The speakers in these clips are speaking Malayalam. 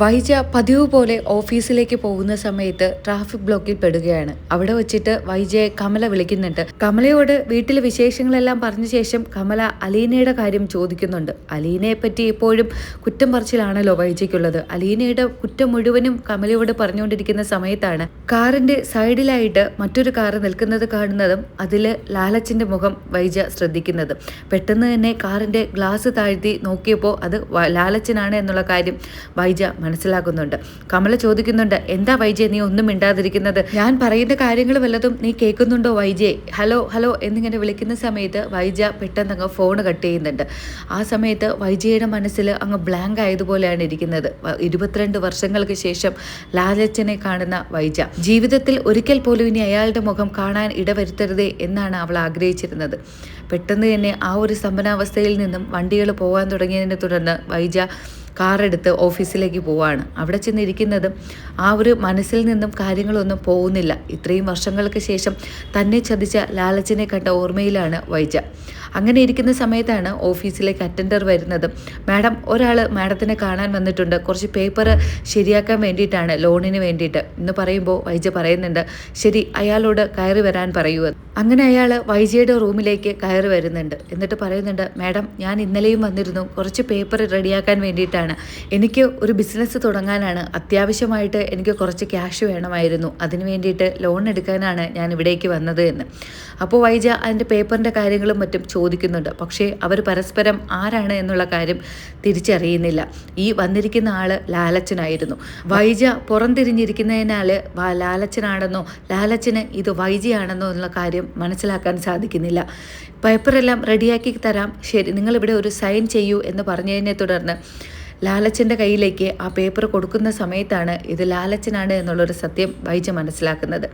വൈജ പതിവ് പോലെ ഓഫീസിലേക്ക് പോകുന്ന സമയത്ത് ട്രാഫിക് ബ്ലോക്കിൽ പെടുകയാണ്. അവിടെ വെച്ചിട്ട് വൈജയെ കമല വിളിക്കുന്നുണ്ട്. കമലയോട് വീട്ടിലെ വിശേഷങ്ങളെല്ലാം പറഞ്ഞ ശേഷം കമല അലീനയുടെ കാര്യം ചോദിക്കുന്നുണ്ട്. അലീനയെ പറ്റി എപ്പോഴും കുറ്റം പറച്ചിലാണല്ലോ വൈജയ്ക്കുള്ളത്. അലീനയുടെ കുറ്റം മുഴുവനും കമലയോട് പറഞ്ഞുകൊണ്ടിരിക്കുന്ന സമയത്താണ് കാറിന്റെ സൈഡിലായിട്ട് മറ്റൊരു കാറ് നിൽക്കുന്നത് കാണുന്നതും അതിൽ ലാലച്ചിന്റെ മുഖം വൈജ ശ്രദ്ധിക്കുന്നത്. പെട്ടെന്ന് തന്നെ കാറിന്റെ ഗ്ലാസ് താഴ്ത്തി നോക്കിയപ്പോൾ അത് ലാലച്ചനാണ് എന്നുള്ള കാര്യം വൈജ മനസ്സിലാക്കുന്നുണ്ട്. കമല ചോദിക്കുന്നുണ്ട് എന്താ വൈജയ് നീ ഒന്നും മിണ്ടാതിരിക്കുന്നത്? ഞാൻ പറയുന്ന കാര്യങ്ങൾ വല്ലതും നീ കേൾക്കുന്നുണ്ടോ വൈജയ്? ഹലോ ഹലോ എന്നിങ്ങനെ വിളിക്കുന്ന സമയത്ത് വൈജ പെട്ടെന്ന് അങ്ങ് ഫോൺ കട്ട് ചെയ്യുന്നുണ്ട്. ആ സമയത്ത് വൈജയുടെ മനസ്സിൽ അങ്ങ് ബ്ലാങ്ക് ആയതുപോലെയാണ് ഇരിക്കുന്നത്. ഇരുപത്തിരണ്ട് വർഷങ്ങൾക്ക് ശേഷം ലാലച്ചനെ കാണുന്ന വൈജ. ജീവിതത്തിൽ ഒരിക്കൽ പോലും ഇനി അയാളുടെ മുഖം കാണാൻ ഇടവരുത്തരുതേ എന്നാണ് അവൾ ആഗ്രഹിച്ചിരുന്നത്. പെട്ടെന്ന് തന്നെ ആ ഒരു സമ്പന്നാവസ്ഥയിൽ നിന്നും വണ്ടികൾ പോകാൻ തുടങ്ങിയതിനെ തുടർന്ന് വൈജ കാറെടുത്ത് ഓഫീസിലേക്ക് പോവാണ്. അവിടെ ചെന്നിരിക്കുന്നത് ആ ഒരു മനസ്സിൽ നിന്നും കാര്യങ്ങളൊന്നും പോകുന്നില്ല. ഇത്രയും വർഷങ്ങൾക്ക് ശേഷം തന്നെ ചതിച്ച ലാലച്ചനെ കണ്ട ഓർമ്മയിലാണ് വൈജ. അങ്ങനെ ഇരിക്കുന്ന സമയത്താണ് ഓഫീസിലേക്ക് അറ്റൻഡർ വരുന്നത്. മാഡം ഒരാൾ മാഡത്തിനെ കാണാൻ വന്നിട്ടുണ്ട്. കുറച്ച് പേപ്പർ ശരിയാക്കാൻ വേണ്ടിയിട്ടാണ് ലോണിന് വേണ്ടിയിട്ട്. എന്ന് പറയുമ്പോൾ വൈജ പറയുന്നുണ്ട് ശരി അയാളോട് കയറി വരാൻ പറയൂ. അങ്ങനെ അയാൾ വൈജയുടെ റൂമിലേക്ക് കയറി വരുന്നുണ്ട്. എന്നിട്ട് പറയുന്നുണ്ട് മാഡം ഞാൻ ഇന്നലെയും വന്നിരുന്നു. കുറച്ച് പേപ്പർ റെഡിയാക്കാൻ വേണ്ടിയിട്ടാണ്. എനിക്ക് ഒരു ബിസിനസ് തുടങ്ങാനാണ് അത്യാവശ്യമായിട്ട് എനിക്ക് കുറച്ച് ക്യാഷ് വേണമായിരുന്നു. അതിന് വേണ്ടിയിട്ട് ലോൺ എടുക്കാനാണ് ഞാൻ ഇവിടേക്ക് വന്നത് എന്ന്. അപ്പോൾ വൈജ അതിന്റെ പേപ്പറിന്റെ കാര്യങ്ങളും മറ്റും ചോദിക്കുന്നുണ്ട്. പക്ഷേ അവർ പരസ്പരം ആരാണ് എന്നുള്ള കാര്യം തിരിച്ചറിയുന്നില്ല. ഈ വന്നിരിക്കുന്ന ആൾ ലാലച്ചനായിരുന്നു. വൈജ പുറംതിരിഞ്ഞിരിക്കുന്നതിനാൽ ലാലച്ചനാണെന്നോ ലാലച്ചന് ഇത് വൈജയാണെന്നോ എന്നുള്ള കാര്യം മനസ്സിലാക്കാൻ സാധിക്കുന്നില്ല. പേപ്പറെല്ലാം റെഡിയാക്കി തരാം. ശരി നിങ്ങളിവിടെ ഒരു സൈൻ ചെയ്യൂ എന്ന് പറഞ്ഞതിനെ തുടർന്ന് ലാലച്ചന്റെ കയ്യിലേക്ക് ആ പേപ്പർ കൊടുക്കുന്ന സമയത്താണ് ഇത് ലാലച്ചനാണ് എന്നുള്ളൊരു സത്യം വൈജ മനസ്സിലാക്കുന്നത്.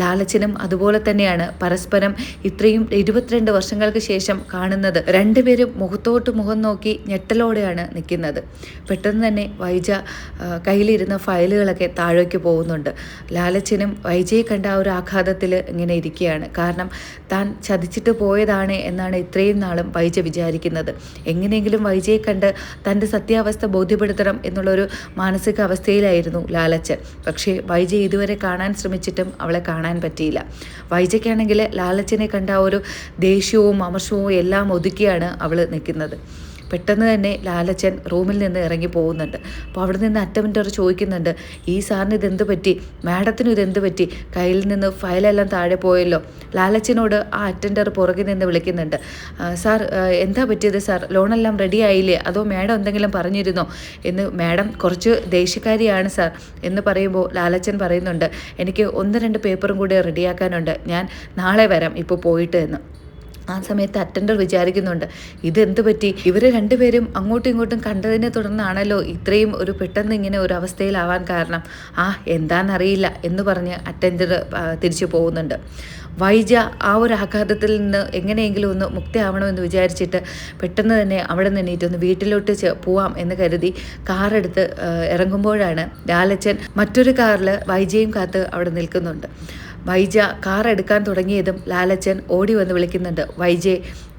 ലാലച്ചനും അതുപോലെ തന്നെയാണ് പരസ്പരം ഇത്രയും ഇരുപത്തിരണ്ട് വർഷങ്ങൾക്ക് ശേഷം കാണുന്നത്. രണ്ടുപേരും മുഖത്തോട്ട് മുഖം നോക്കി ഞെട്ടലോടെയാണ് നിൽക്കുന്നത്. പെട്ടെന്ന് തന്നെ വൈജ കയ്യിലിരുന്ന ഫയലുകളൊക്കെ താഴേക്ക് പോകുന്നുണ്ട്. ലാലച്ചനും വൈജയെ കണ്ട ആ ഒരു ആഘാതത്തിൽ ഇങ്ങനെ ഇരിക്കുകയാണ്. കാരണം താൻ ചതിച്ചിട്ട് പോയതാണ് എന്നാണ് ഇത്രയും നാളും വൈജ വിചാരിക്കുന്നത്. എങ്ങനെയെങ്കിലും വൈജയെ കണ്ട് തന്റെ സത്യാവസ്ഥ ബോധ്യപ്പെടുത്തണം എന്നുള്ളൊരു മാനസികാവസ്ഥയിലായിരുന്നു ലാലച്ചൻ. പക്ഷേ വൈജ ഇതുവരെ കാണാൻ ശ്രമിച്ചിട്ടും അവളെ കാണാൻ പറ്റിയില്ല. വൈജയ്ക്കാണെങ്കിൽ ലാലച്ചനെ കണ്ട ഒരു ദേഷ്യവും അമർഷവും എല്ലാം ഒതുക്കിയാണ് അവൾ നിൽക്കുന്നത്. പെട്ടെന്ന് തന്നെ ലാലച്ചൻ റൂമിൽ നിന്ന് ഇറങ്ങി പോകുന്നുണ്ട്. അപ്പോൾ അവിടെ നിന്ന് അറ്റൻഡർ ചോദിക്കുന്നുണ്ട് ഈ സാറിന് ഇതെന്ത് പറ്റി? മാഡത്തിനും ഇതെന്ത് പറ്റി? കയ്യിൽ നിന്ന് ഫയലെല്ലാം താഴെ പോയല്ലോ. ലാലച്ചനോട് ആ അറ്റൻഡർ പുറകിൽ നിന്ന് വിളിക്കുന്നുണ്ട് "ആ, സാർ എന്താ പറ്റിയത് സാർ? ലോണെല്ലാം റെഡി ആയില്ലേ? അതോ മാഡം എന്തെങ്കിലും പറഞ്ഞിരുന്നോ? എന്ന് മാഡം കുറച്ച് ദേഷ്യക്കാരിയാണ് സാർ. എന്ന് പറയുമ്പോൾ ലാലച്ചൻ പറയുന്നുണ്ട് എനിക്ക് ഒന്ന് രണ്ട് പേപ്പറും കൂടി റെഡിയാക്കാനുണ്ട് ഞാൻ നാളെ വരാം ഇപ്പോൾ പോയിട്ട് എന്ന്. ആ സമയത്ത് അറ്റൻഡർ വിചാരിക്കുന്നുണ്ട് ഇതെന്ത് പറ്റി? ഇവർ രണ്ടുപേരും അങ്ങോട്ടും ഇങ്ങോട്ടും കണ്ടതിനെ തുടർന്നാണല്ലോ ഇത്രയും ഒരു പെട്ടെന്ന് ഇങ്ങനെ ഒരു അവസ്ഥയിലാവാൻ കാരണം. ആ എന്താണെന്നറിയില്ല എന്ന് പറഞ്ഞ് അറ്റൻഡർ തിരിച്ചു പോകുന്നുണ്ട്. വൈജ ആ ഒരു ആഘാതത്തിൽ നിന്ന് എങ്ങനെയെങ്കിലും ഒന്ന് മുക്തിയാവണമെന്ന് വിചാരിച്ചിട്ട് പെട്ടെന്ന് തന്നെ അവിടെ നിന്ന് എണീറ്റൊന്ന് വീട്ടിലോട്ട് പോവാം എന്ന് കരുതി കാറെടുത്ത് ഇറങ്ങുമ്പോഴാണ് ലാലച്ചൻ മറ്റൊരു കാറിൽ വൈജയും കാത്ത് അവിടെ നിൽക്കുന്നുണ്ട്. വൈജ കാർ എടുക്കാൻ തുടങ്ങിയതും ലാലച്ചൻ ഓടി വന്ന് വിളിക്കുന്നുണ്ട്. നം-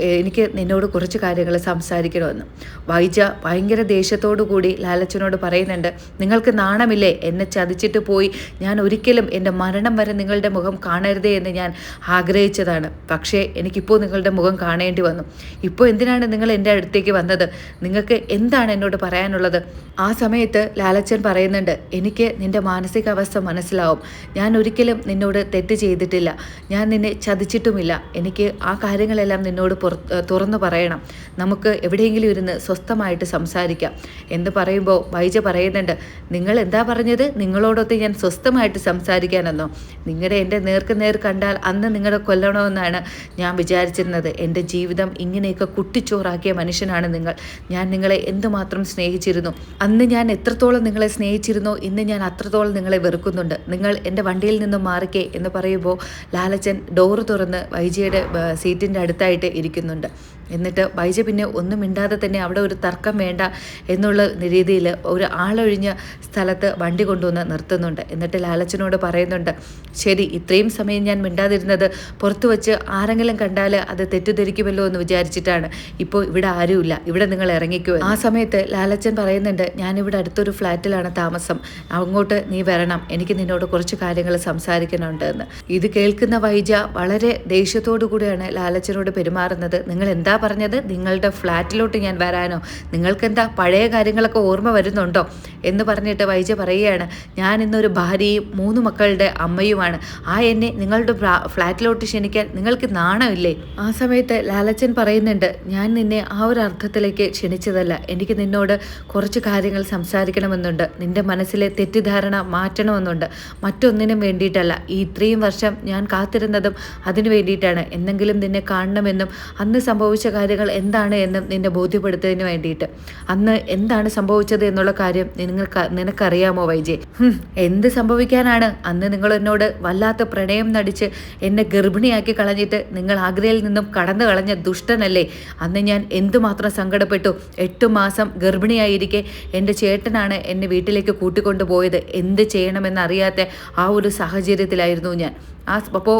എനിക്ക് നിന്നോട് കുറച്ച് കാര്യങ്ങൾ സംസാരിക്കണമെന്ന്. വൈജ ഭയങ്കര ദേഷ്യത്തോടു കൂടി ലാലച്ചനോട് പറയുന്നുണ്ട് നിങ്ങൾക്ക് നാണമില്ലേ? എന്നെ ചതിച്ചിട്ട് പോയി. ഞാൻ ഒരിക്കലും എന്റെ മരണം വരെ നിങ്ങളുടെ മുഖം കാണരുതേ എന്ന് ഞാൻ ആഗ്രഹിച്ചതാണ്. പക്ഷേ എനിക്കിപ്പോൾ നിങ്ങളുടെ മുഖം കാണേണ്ടി വന്നു. ഇപ്പോൾ എന്തിനാണ് നിങ്ങൾ എന്റെ അടുത്തേക്ക് വന്നത്? നിങ്ങൾക്ക് എന്താണ് എന്നോട് പറയാനുള്ളത്? ആ സമയത്ത് ലാലച്ചൻ പറയുന്നുണ്ട് എനിക്ക് നിന്റെ മാനസികാവസ്ഥ മനസ്സിലാവും. ഞാൻ ഒരിക്കലും നിന്നോട് തെറ്റ് ചെയ്തിട്ടില്ല. ഞാൻ നിന്നെ ചതിച്ചിട്ടുമില്ല. എനിക്ക് ആ കാര്യങ്ങളെല്ലാം നിന്നോട് പുറ- തുറന്നു പറയണം. നമുക്ക് എവിടെയെങ്കിലും ഇരുന്ന് സ്വസ്ഥമായിട്ട് സംസാരിക്കാം. എന്ന് പറയുമ്പോൾ വൈജ പറയുന്നുണ്ട് നിങ്ങൾ എന്താ പറഞ്ഞത്? നിങ്ങളോടൊത്ത് ഞാൻ സ്വസ്ഥമായിട്ട് സംസാരിക്കാനെന്നോ? നിങ്ങളുടെ എന്റെ നേർക്ക് നേർ കണ്ടാൽ അന്ന് നിങ്ങളെ കൊല്ലണമെന്നാണ് ഞാൻ വിചാരിച്ചിരുന്നത്. എന്റെ ജീവിതം ഇങ്ങനെയൊക്കെ കുട്ടിച്ചോറാക്കിയ മനുഷ്യനാണ് നിങ്ങൾ. ഞാൻ നിങ്ങളെ എന്തുമാത്രം സ്നേഹിച്ചിരുന്നു? അന്ന് ഞാൻ എത്രത്തോളം നിങ്ങളെ സ്നേഹിച്ചിരുന്നു? ഇന്ന് ഞാൻ അത്രത്തോളം നിങ്ങളെ വെറുക്കുന്നുണ്ട്. നിങ്ങൾ എന്റെ വണ്ടിയിൽ നിന്നും മാറിക്കേ എന്ന് പറയുമ്പോൾ ലാലച്ചൻ ഡോറ് തുറന്ന് വൈജയുടെ സീറ്റിന്റെ അടുത്തായിട്ട് ഇരിക്കുന്നുണ്ട്. എന്നിട്ട് വൈജ പിന്നെ ഒന്നും മിണ്ടാതെ തന്നെ അവിടെ ഒരു തർക്കം വേണ്ട എന്നുള്ള രീതിയിൽ ഒരു ആളൊഴിഞ്ഞ സ്ഥലത്ത് വണ്ടി കൊണ്ടുവന്ന് നിർത്തുന്നുണ്ട്. എന്നിട്ട് ലാലച്ചനോട് പറയുന്നുണ്ട് ശരി ഇത്രയും സമയം ഞാൻ മിണ്ടാതിരുന്നത് പുറത്തു വച്ച് ആരെങ്കിലും കണ്ടാൽ അത് തെറ്റിദ്ധരിക്കുമല്ലോ എന്ന് വിചാരിച്ചിട്ടാണ്. ഇപ്പോൾ ഇവിടെ ആരുമില്ല. ഇവിടെ നിങ്ങൾ ഇറങ്ങിക്കുമോ ആ സമയത്ത് ലാലച്ചൻ പറയുന്നുണ്ട് ഞാനിവിടെ അടുത്തൊരു ഫ്ലാറ്റിലാണ് താമസം. അങ്ങോട്ട് നീ വരണം. എനിക്ക് നിന്നോട് കുറച്ച് കാര്യങ്ങൾ സംസാരിക്കണമുണ്ട് എന്ന് ഇത് കേൾക്കുന്ന വൈജ വളരെ ദേഷ്യത്തോടു കൂടിയാണ് ലാലച്ചനോട് പെരുമാറുന്നത്. നിങ്ങൾ എന്താ പറഞ്ഞത് നിങ്ങളുടെ ഫ്ലാറ്റിലോട്ട് ഞാൻ വരാനോ? നിങ്ങൾക്കെന്താ പഴയ കാര്യങ്ങളൊക്കെ ഓർമ്മ വരുന്നുണ്ടോ? എന്ന് പറഞ്ഞിട്ട് വൈജ പറയുകയാണ്. ഞാൻ ഇന്നൊരു ഭാര്യയും മൂന്ന് മക്കളുടെ അമ്മയുമാണ്. ആ എന്നെ നിങ്ങളുടെ ഫ്ലാറ്റിലോട്ട് ക്ഷണിക്കാൻ നിങ്ങൾക്ക് നാണമില്ലേ? ആ സമയത്ത് ലാലച്ചൻ പറയുന്നുണ്ട് ഞാൻ നിന്നെ ആ ഒരു അർത്ഥത്തിലേക്ക് ക്ഷണിച്ചതല്ല. എനിക്ക് നിന്നോട് കുറച്ച് കാര്യങ്ങൾ സംസാരിക്കണമെന്നുണ്ട്. നിന്റെ മനസ്സിലെ തെറ്റിദ്ധാരണ മാറ്റണമെന്നുണ്ട്. മറ്റൊന്നിനും വേണ്ടിയിട്ടല്ല. ഈ ഇത്രയും വർഷം ഞാൻ കാത്തിരുന്നതും അതിനു വേണ്ടിയിട്ടാണ്. എന്തെങ്കിലും നിന്നെ കാണണമെന്നും അന്ന് സംഭവിച്ച കാര്യങ്ങൾ എന്താണ് എന്ന് നിന്നെ ബോധ്യപ്പെടുത്തുന്നതിന് വേണ്ടിയിട്ട്. അന്ന് എന്താണ് സംഭവിച്ചത് എന്നുള്ള കാര്യം നിങ്ങൾക്ക് നിനക്കറിയാമോ വൈജയ് എന്ത് സംഭവിക്കാനാണ്? അന്ന് നിങ്ങൾ എന്നോട് വല്ലാത്ത പ്രണയം നടിച്ച് എന്നെ ഗർഭിണിയാക്കി കളഞ്ഞിട്ട് നിങ്ങൾ ആഗ്രയിൽ നിന്നും കടന്നു കളഞ്ഞ ദുഷ്ടനല്ലേ? അന്ന് ഞാൻ എന്തുമാത്രം സങ്കടപ്പെട്ടു. എട്ടു മാസം ഗർഭിണിയായിരിക്കെ എന്റെ ചേട്ടനാണ് എന്നെ വീട്ടിലേക്ക് കൂട്ടിക്കൊണ്ടുപോയത്. എന്ത് ചെയ്യണമെന്നറിയാത്ത ആ ഒരു സാഹചര്യത്തിലായിരുന്നു ഞാൻ. ആ അപ്പോൾ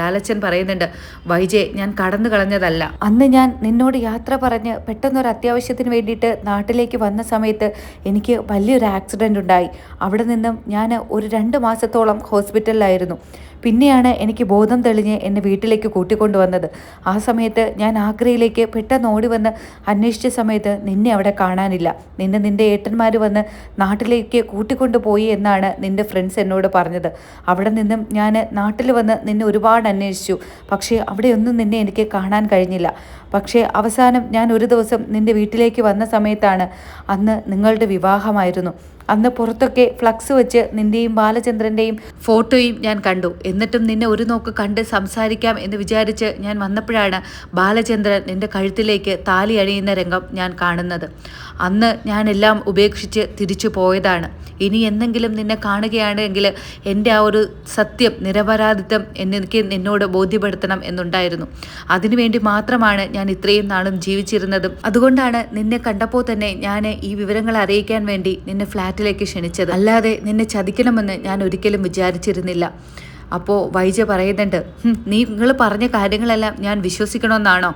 ലാലച്ചൻ പറയുന്നുണ്ട് വൈജയ് ഞാൻ കടന്നു കളഞ്ഞതല്ല. അന്ന് ഞാൻ നിന്നോട് യാത്ര പറഞ്ഞ് പെട്ടെന്നൊരു അത്യാവശ്യത്തിന് വേണ്ടിയിട്ട് നാട്ടിലേക്ക് വന്ന സമയത്ത് എനിക്ക് വലിയൊരു ആക്സിഡന്റ് ഉണ്ടായി. അവിടെ നിന്നും ഞാൻ ഒരു രണ്ട് മാസത്തോളം ഹോസ്പിറ്റലിലായിരുന്നു. പിന്നെയാണ് എനിക്ക് ബോധം തെളിഞ്ഞ് എന്നെ വീട്ടിലേക്ക് കൂട്ടിക്കൊണ്ടുവന്നത്. ആ സമയത്ത് ഞാൻ ആഗ്രയിലേക്ക് പെട്ടെന്ന് ഓടി വന്ന് അന്വേഷിച്ച സമയത്ത് നിന്നെ അവിടെ കാണാനില്ല. നിന്നെ നിന്റെ ഏട്ടന്മാർ വന്ന് നാട്ടിലേക്ക് കൂട്ടിക്കൊണ്ടുപോയി എന്നാണ് നിന്റെ ഫ്രണ്ട്സ് എന്നോട് പറഞ്ഞത്. അവിടെ നിന്നും ഞാൻ നാട്ടിൽ വന്ന് നിന്നെ ഒരുപാട് അന്വേഷിച്ചു. പക്ഷേ അവിടെയൊന്നും നിന്നെ എനിക്ക് കാണാൻ കഴിഞ്ഞില്ല. പക്ഷേ അവസാനം ഞാൻ ഒരു ദിവസം നിന്റെ വീട്ടിലേക്ക് വന്ന സമയത്താണ് അന്ന് നിങ്ങളുടെ വിവാഹമായിരുന്നു. അന്ന് പുറത്തൊക്കെ ഫ്ലക്സ് വെച്ച് നിന്റെയും ബാലചന്ദ്രന്റെയും ഫോട്ടോയും ഞാൻ കണ്ടു. എന്നിട്ടും നിന്നെ ഒരു നോക്ക് കണ്ട് സംസാരിക്കാം എന്ന് വിചാരിച്ച് ഞാൻ വന്നപ്പോഴാണ് ബാലചന്ദ്രൻ നിന്റെ കഴുത്തിലേക്ക് താലി അണിയുന്ന രംഗം ഞാൻ കാണുന്നത്. അന്ന് ഞാൻ എല്ലാം ഉപേക്ഷിച്ച് തിരിച്ചു പോയതാണ്. ഇനി എന്തെങ്കിലും നിന്നെ കാണുകയാണെങ്കിൽ എന്റെ ആ ഒരു സത്യം നിരപരാധിത്വം എനിക്ക് നിന്നോട് ബോധ്യപ്പെടുത്തണം എന്നുണ്ടായിരുന്നു. അതിനുവേണ്ടി മാത്രമാണ് ഞാൻ ഇത്രയും നാളും ജീവിച്ചിരുന്നതും. അതുകൊണ്ടാണ് നിന്നെ കണ്ടപ്പോൾ തന്നെ ഞാൻ ഈ വിവരങ്ങൾ അറിയിക്കാൻ വേണ്ടി നിന്നെ ഫ്ലാറ്റിലേക്ക് ക്ഷണിച്ചത്. അല്ലാതെ നിന്നെ ചതിക്കണമെന്ന് ഞാൻ ഒരിക്കലും വിചാരിച്ചിരുന്നില്ല. അപ്പോൾ വൈജ പറയുന്നുണ്ട് നീ നിങ്ങൾ പറഞ്ഞ കാര്യങ്ങളെല്ലാം ഞാൻ വിശ്വസിക്കണമെന്നാണോ?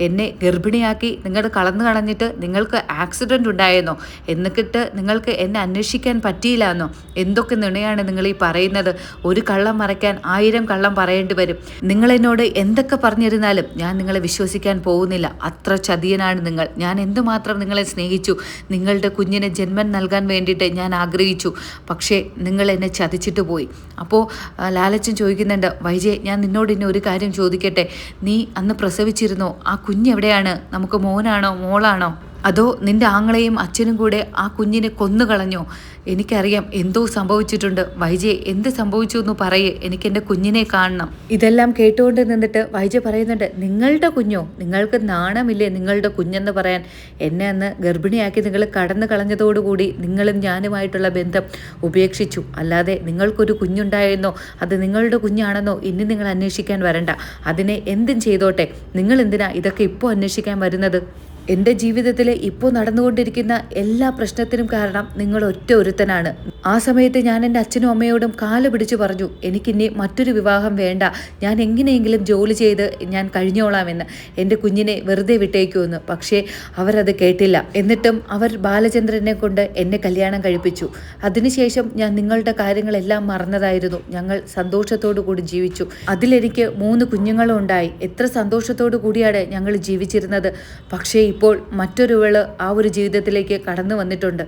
എന്നെ ഗർഭിണിയാക്കി നിങ്ങൾ കളന്നു കളഞ്ഞിട്ട് നിങ്ങൾക്ക് ആക്സിഡന്റ് ഉണ്ടായെന്നോ? എന്നിട്ട് നിങ്ങൾക്ക് എന്നെ അന്വേഷിക്കാൻ പറ്റിയില്ല എന്നോ എന്തൊക്കെ നിണയാണ് നിങ്ങൾ ഈ പറയുന്നത്? ഒരു കള്ളം മറയ്ക്കാൻ ആയിരം കള്ളം പറയേണ്ടി വരും. നിങ്ങൾ എന്നോട് എന്തൊക്കെ പറഞ്ഞിരുന്നാലും ഞാൻ നിങ്ങളെ വിശ്വസിക്കാൻ പോകുന്നില്ല. അത്ര ചതിയനാണ് നിങ്ങൾ. ഞാൻ എന്തുമാത്രം നിങ്ങളെ സ്നേഹിച്ചു. നിങ്ങളുടെ കുഞ്ഞിന് ജന്മം നൽകാൻ വേണ്ടിയിട്ട് ഞാൻ ആഗ്രഹിച്ചു. പക്ഷേ നിങ്ങൾ എന്നെ ചതിച്ചിട്ട് പോയി. അപ്പോൾ ലാലച്ചൻ ചോദിക്കുന്നുണ്ട് വൈജയ് ഞാൻ നിന്നോട് ഇനി ഒരു കാര്യം ചോദിക്കട്ടെ? നീ അന്ന് പ്രസവിച്ചിരുന്നോ? ആ കുഞ്ഞെവിടെയാണ്? നമുക്ക് മോനാണോ മോളാണോ? അതോ നിന്റെ ആങ്ങളെയും അച്ഛനും കൂടെ ആ കുഞ്ഞിനെ കൊന്നുകളഞ്ഞോ എനിക്കറിയാം എന്തോ സംഭവിച്ചിട്ടുണ്ട്. വൈജയ് എന്ത് സംഭവിച്ചു എന്ന് പറയേ. എനിക്ക് എന്റെ കുഞ്ഞിനെ കാണണം. ഇതെല്ലാം കേട്ടുകൊണ്ട് നിന്നിട്ട് വൈജ പറയുന്നുണ്ട് നിങ്ങളുടെ കുഞ്ഞോ? നിങ്ങൾക്ക് നാണമില്ലേ നിങ്ങളുടെ കുഞ്ഞെന്ന് പറയാൻ? എന്നെ അന്ന് ഗർഭിണിയാക്കി നിങ്ങൾ കടന്നു കളഞ്ഞതോടുകൂടി നിങ്ങളും ഞാനുമായിട്ടുള്ള ബന്ധം ഉപേക്ഷിച്ചു. അല്ലാതെ നിങ്ങൾക്കൊരു കുഞ്ഞുണ്ടായെന്നോ അത് നിങ്ങളുടെ കുഞ്ഞാണെന്നോ ഇനി നിങ്ങൾ അന്വേഷിക്കാൻ വരണ്ട. അതിനെ എന്തും ചെയ്തോട്ടെ. നിങ്ങൾ എന്തിനാ ഇതൊക്കെ ഇപ്പോൾ അന്വേഷിക്കാൻ വരുന്നത്? എന്റെ ജീവിതത്തിൽ ഇപ്പോൾ നടന്നുകൊണ്ടിരിക്കുന്ന എല്ലാ പ്രശ്നത്തിനും കാരണം നിങ്ങൾ ഒറ്റ ഒരുത്തനാണ്. ആ സമയത്ത് ഞാൻ എന്റെ അച്ഛനും അമ്മയോടും കാൽ പിടിച്ചു പറഞ്ഞു എനിക്കിനി മറ്റൊരു വിവാഹം വേണ്ട. ഞാൻ എങ്ങനെയെങ്കിലും ജോലി ചെയ്ത് ഞാൻ കഴിഞ്ഞോളാമെന്ന്. എന്റെ കുഞ്ഞിനെ വെറുതെ വിട്ടേക്കുമെന്ന് പക്ഷേ അവരത് കേട്ടില്ല. എന്നിട്ടും അവർ ബാലചന്ദ്രനെ കൊണ്ട് എന്നെ കല്യാണം കഴിപ്പിച്ചു. അതിനുശേഷം ഞാൻ നിങ്ങളുടെ കാര്യങ്ങളെല്ലാം മറന്നതായിരുന്നു. ഞങ്ങൾ സന്തോഷത്തോടു കൂടി ജീവിച്ചു. അതിലെനിക്ക് മൂന്ന് കുഞ്ഞുങ്ങളും ഉണ്ടായി എത്ര സന്തോഷത്തോടു കൂടിയാണ് ഞങ്ങൾ ജീവിച്ചിരുന്നത്. പക്ഷേ ഇപ്പോൾ മറ്റൊരുവൾ ആ ഒരു ജീവിതത്തിലേക്ക് കടന്നു വന്നിട്ടുണ്ട്.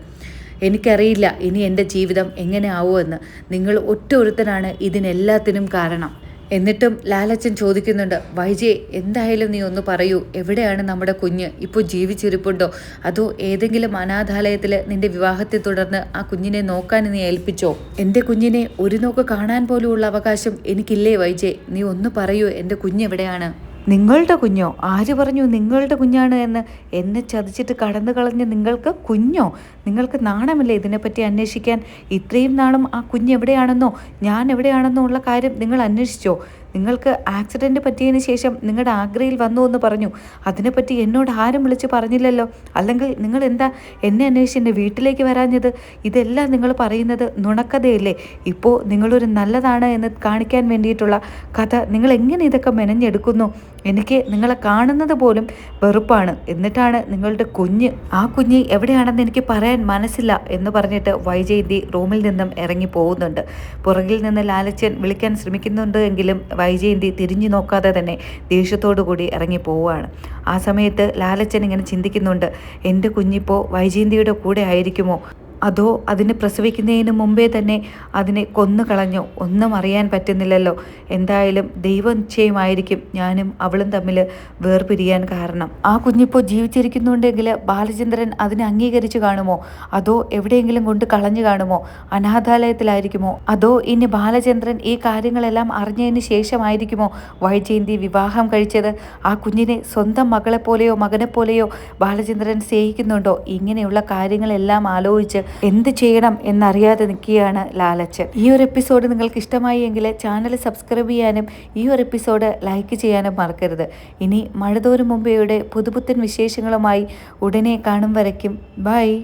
എനിക്കറിയില്ല ഇനി എന്റെ ജീവിതം എങ്ങനെ ആവുമെന്ന്. നിങ്ങൾ ഒറ്റ ഒരുത്തനാണ് ഇതിനെല്ലാത്തിനും കാരണം. എന്നിട്ടും ലാലച്ചൻ ചോദിക്കുന്നുണ്ട് വൈജെ എന്തായാലും നീ ഒന്ന് പറയൂ എവിടെയാണ് നമ്മുടെ കുഞ്ഞ്? ഇപ്പോൾ ജീവിച്ചിരിപ്പുണ്ടോ? അതോ ഏതെങ്കിലും അനാഥാലയത്തിൽ നിന്റെ വിവാഹത്തെ തുടർന്ന് ആ കുഞ്ഞിനെ നോക്കാൻ നീ ഏൽപ്പിച്ചോ? എന്റെ കുഞ്ഞിനെ ഒരു നോക്ക് കാണാൻ പോലുമുള്ള അവകാശം എനിക്കില്ലേ വൈജെ? നീ ഒന്ന് പറയൂ എന്റെ കുഞ്ഞെവിടെയാണ്? നിങ്ങളുടെ കുഞ്ഞോ? ആര് പറഞ്ഞു നിങ്ങളുടെ കുഞ്ഞാണ് എന്ന്? എന്നെ ചതിച്ചിട്ട് കടന്നു കളഞ്ഞ നിങ്ങൾക്ക് കുഞ്ഞോ? നിങ്ങൾക്ക് നാണമില്ലേ ഇതിനെപ്പറ്റി അന്വേഷിക്കാൻ? ഇത്രയും നാളും ആ കുഞ്ഞ് എവിടെയാണെന്നോ? ഞാൻ എവിടെയാണെന്നോ ഉള്ള കാര്യം നിങ്ങൾ അന്വേഷിച്ചോ? നിങ്ങൾക്ക് ആക്സിഡന്റ് പറ്റിയതിന് ശേഷം നിങ്ങളുടെ ആഗ്രയിൽ വന്നു എന്ന് പറഞ്ഞു. അതിനെപ്പറ്റി എന്നോട് ആരും വിളിച്ച് പറഞ്ഞില്ലല്ലോ. അല്ലെങ്കിൽ നിങ്ങൾ എന്താ എന്നെ അന്വേഷിച്ച് എന്റെ വീട്ടിലേക്ക് വരാഞ്ഞത്? ഇതെല്ലാം നിങ്ങൾ പറയുന്നത് നുണക്കഥയല്ലേ? ഇപ്പോൾ നിങ്ങളൊരു നല്ലതാണ് എന്ന് കാണിക്കാൻ വേണ്ടിയിട്ടുള്ള കഥ. നിങ്ങൾ എങ്ങനെ ഇതൊക്കെ മെനഞ്ഞെടുക്കുന്നു? എനിക്ക് നിങ്ങളെ കാണുന്നത് പോലും വെറുപ്പാണ്. എന്നിട്ടാണ് നിങ്ങളുടെ കുഞ്ഞ് ആ കുഞ്ഞ് എവിടെയാണെന്ന് എനിക്ക് പറയാൻ മനസ്സില്ല എന്ന് പറഞ്ഞിട്ട് വൈജയന്തി റൂമിൽ നിന്നും ഇറങ്ങി പോകുന്നുണ്ട്. പുറകിൽ നിന്ന് ലാലച്ചൻ വിളിക്കാൻ ശ്രമിക്കുന്നുണ്ട് എങ്കിലും വൈജയന്തി തിരിഞ്ഞു നോക്കാതെ തന്നെ കൂടി ഇറങ്ങി പോവുകയാണ്. ആ സമയത്ത് ലാലച്ചൻ ഇങ്ങനെ ചിന്തിക്കുന്നുണ്ട് എന്റെ കുഞ്ഞിപ്പോൾ വൈജയന്തിയുടെ കൂടെ ആയിരിക്കുമോ? അതോ അതിനെ പ്രസവിക്കുന്നതിന് മുമ്പേ തന്നെ അതിനെ കൊന്നു കളഞ്ഞോ? ഒന്നും അറിയാൻ പറ്റുന്നില്ലല്ലോ. എന്തായാലും ദൈവനിശ്ചയമായിരിക്കും ഞാനും അവളും തമ്മിൽ വേർപിരിയാൻ കാരണം. ആ കുഞ്ഞിപ്പോൾ ജീവിച്ചിരിക്കുന്നുണ്ടെങ്കിൽ ബാലചന്ദ്രൻ അതിനെ അംഗീകരിച്ചു കാണുമോ? അതോ എവിടെയെങ്കിലും കൊണ്ട് കളഞ്ഞു കാണുമോ? അനാഥാലയത്തിലായിരിക്കുമോ? അതോ ഇനി ബാലചന്ദ്രൻ ഈ കാര്യങ്ങളെല്ലാം അറിഞ്ഞതിന് ശേഷമായിരിക്കുമോ വൈജയന്തി വിവാഹം കഴിച്ചത്? ആ കുഞ്ഞിനെ സ്വന്തം മകളെപ്പോലെയോ മകനെപ്പോലെയോ മകനെ പോലെയോ ബാലചന്ദ്രൻ സ്നേഹിക്കുന്നുണ്ടോ? ഇങ്ങനെയുള്ള കാര്യങ്ങളെല്ലാം ആലോചിച്ച് എന്ത് ചെയ്യണം എന്നറിയാതെ നിൽക്കുകയാണ് ലാലച്ചൻ. ഈ ഒരു എപ്പിസോഡ് നിങ്ങൾക്ക് ഇഷ്ടമായി എങ്കിൽ ചാനൽ സബ്സ്ക്രൈബ് ചെയ്യാനും ഈ ഒരു എപ്പിസോഡ് ലൈക്ക് ചെയ്യാനും മറക്കരുത്. ഇനി മഴതോരും മുംബൈയുടെ പുതുപുത്തൻ വിശേഷങ്ങളുമായി ഉടനെ കാണും വരയ്ക്കും. ബൈ.